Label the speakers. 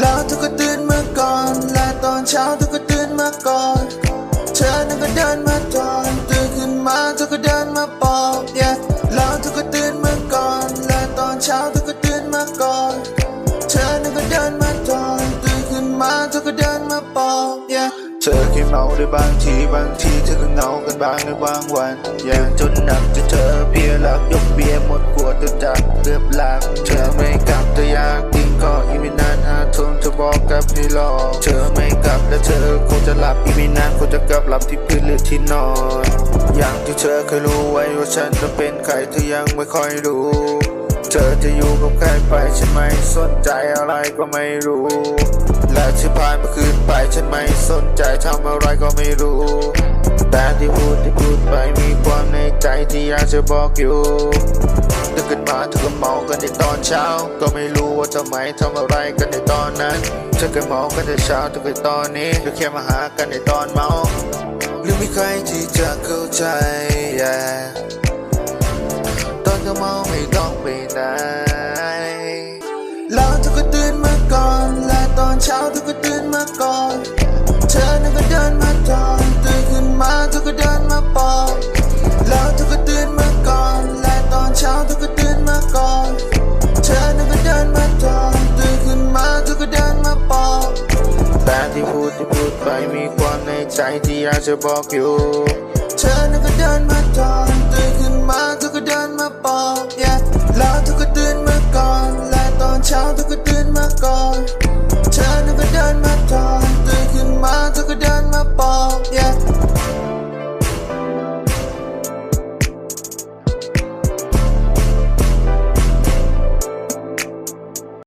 Speaker 1: แล้วเธอก็ตื่นมาก่อน และตอนเช้าเธอก็ตื่นมาก่อน เธอนั้นก็เดินมาตอนตื่นขึ้นมาเธอก็เดินมาบอก yeah แล้วเธอก็ตื่นมาก่อน และตอนเช้าเธอก็ตื่นมาก่อน เธอนั้นก็เดินมาตอนตื่นขึ้นมาเธอก็เดินมาบอก yeah
Speaker 2: เธอแค่เมาได้บางทีบางทีเธอก็เหงากันบ้างในบางวันอย่างจนหนักจะเธอเพียหลักยกเบียร์หมดขวดจนจักเกือบหลังเธอไม่กลับแต่อยากกินก็ บอกกับให้รอเธอไม่กลับและเธอคงจะหลับอีกไม่นานคงจะกลับหลับที่พื้นหรือที่นอน อย่างที่เธอเคยรู้ไว้ว่าฉันจะเป็นใครเธอยังไม่ค่อยรู้ เธอจะอยู่กับใครไปฉันไม่สนใจอะไรก็ไม่รู้ และที่ผ่านมื่อคืนไปฉันไม่สนใจทำอะไรก็ไม่รู้แต่ที่พูดที่พูดไปมีความในใจที่อยากจะบอกอยู่ ขึ้นมาเธอก็เมากันในตอนเช้า ก็ไม่รู้ว่าทำไมทำอะไรกันในตอนนั้นเธอเคยเมากันในเช้าเธอเคยตอนนี้เธอแค่มาหากันในตอนเมาหรือมีใครที่จะเข้าใจ yeah ตอนเธอเมาไม่ต้องไปไหน
Speaker 1: แล้วเธอก็ตื่นมาก่อนและตอนเช้าเธอก็ตื่น มี
Speaker 2: ความในใจที่อยากจะบอกอยู่
Speaker 1: เธอนั้นก็เดินมาต่อ